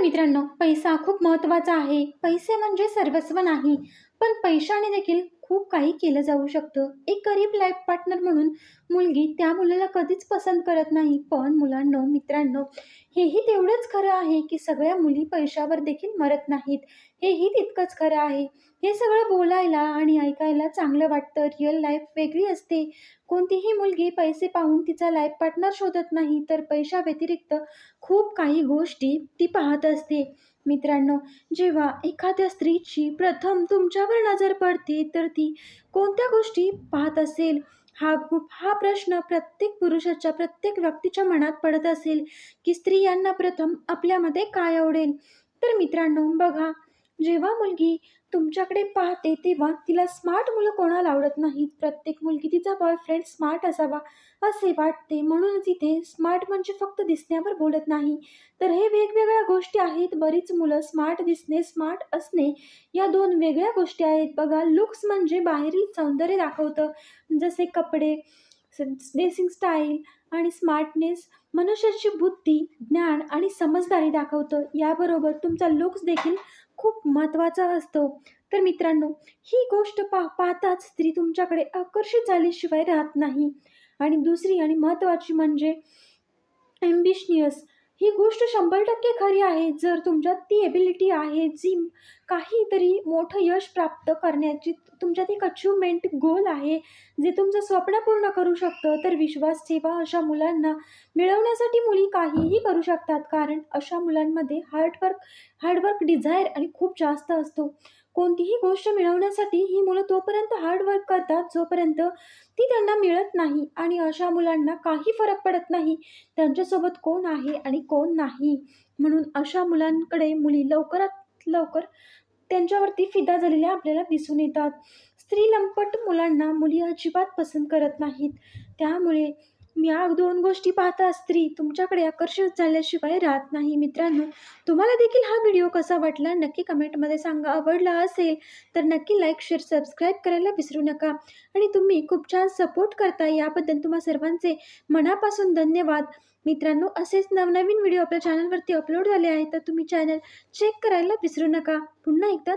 तर मित्रांनो पैसा खूप महत्त्वाचा आहे. पैसे म्हणजे सर्वस्व नाही पण पैशाने देखील खूप काही केलं जाऊ शकतं. एक गरीब लाईफ पार्टनर म्हणून मुलगी त्या मुलाला कधीच पसंत करत नाही. पण मुलांनो मित्रांनो हेही तेवढंच खरं आहे की सगळ्या मुली पैशावर देखील मरत नाहीत. हेही तितकंच खरं आहे. हे सगळं बोलायला आणि ऐकायला चांगलं वाटतं. रिअल लाईफ वेगळी असते. कोणतीही मुलगी पैसे पाहून तिचा लाईफ पार्टनर शोधत नाही तर पैशाव्यतिरिक्त खूप काही गोष्टी ती पाहत असते. मित्रांनो जेव्हा एखाद्या स्त्रीची प्रथम तुमच्यावर नजर पडते तर ती कोणत्या गोष्टी पाहत असेल? हा खूप हा प्रश्न प्रत्येक पुरुषाच्या प्रत्येक व्यक्तीच्या मनात पडत असेल की स्त्रियांना प्रथम आपल्यामध्ये काय आवडेल? तर मित्रांनो बघा जेव्हा मुलगी तुमच्याकडे पाहते तेव्हा तिला स्मार्ट मुलं कोणाला आवडत नाहीत? प्रत्येक मुलगी तिचा बॉयफ्रेंड स्मार्ट असावा असे वाटते. म्हणूनच इथे स्मार्ट म्हणजे फक्त दिसण्यावर बोलत नाही. तर हे वेगवेगळ्या गोष्टी आहेत. बरीच मुलं स्मार्ट दिसणे स्मार्ट असणे या दोन वेगळ्या गोष्टी आहेत. बघा लुक्स म्हणजे बाहेरील सौंदर्य दाखवतं. जसे कपडे ड्रेसिंग स्टाईल आणि स्मार्टनेस मनुष्याची बुद्धी ज्ञान आणि समजदारी दाखवतं. याबरोबर तुमचा लुक्स देखील खूप महत्त्वाचा असतो. तर मित्रांनो ही गोष्ट पा पाहताच स्त्री तुमच्याकडे आकर्षित झाल्याशिवाय राहत नाही. आणि दुसरी आणि महत्त्वाची म्हणजे ॲम्बिशनियस ही गोष्ट शंभर टक्के खरी आहे. जर तुमच्यात ती एबिलिटी आहे जी काहीतरी मोठं यश प्राप्त करण्याची तुमच्यात एक अचिव्हमेंट गोल आहे जे तुमचं स्वप्न पूर्ण करू शकतं तर विश्वास ठेवा. अशा मुलांना मिळवण्यासाठी मुली काहीही करू शकतात. कारण अशा मुलांमध्ये हार्डवर्क हार्डवर्क डिझायर आणि खूप जास्त असतो. कोणतीही गोष्ट मिळवण्यासाठी ही मुलं तोपर्यंत हार्डवर्क करतात जोपर्यंत ती त्यांना मिळत नाही. आणि अशा मुलांना काही फरक पडत नाही. त्यांच्यासोबत कोण आहे आणि कोण नाही? म्हणून अशा मुलांकडे मुली लवकरात लवकर त्यांच्यावरती फिदा झालेल्या आपल्याला दिसून येतात. स्त्री लंपट मुलांना मुली अजिबात पसंत करत नाहीत. त्यामुळे या दोन गोष्टी पाहता स्त्री तुमच्याकडे आकर्षित झाल्याशिवाय राहत नाही. मित्रांनो तुम्हाला देखील हा व्हिडिओ कसा वाटला नक्की कमेंटमध्ये सांगा. आवडला असेल तर नक्की लाईक शेअर सबस्क्राईब करायला विसरू नका. आणि तुम्ही खूप छान सपोर्ट करता याबद्दल तुम्हा सर्वांचे मनापासून धन्यवाद. मित्रांनो असेच नवनवीन व्हिडिओ आपल्या चॅनलवरती अपलोड झाले आहेत तर तुम्ही चॅनल चेक करायला विसरू नका. पुन्हा एकदा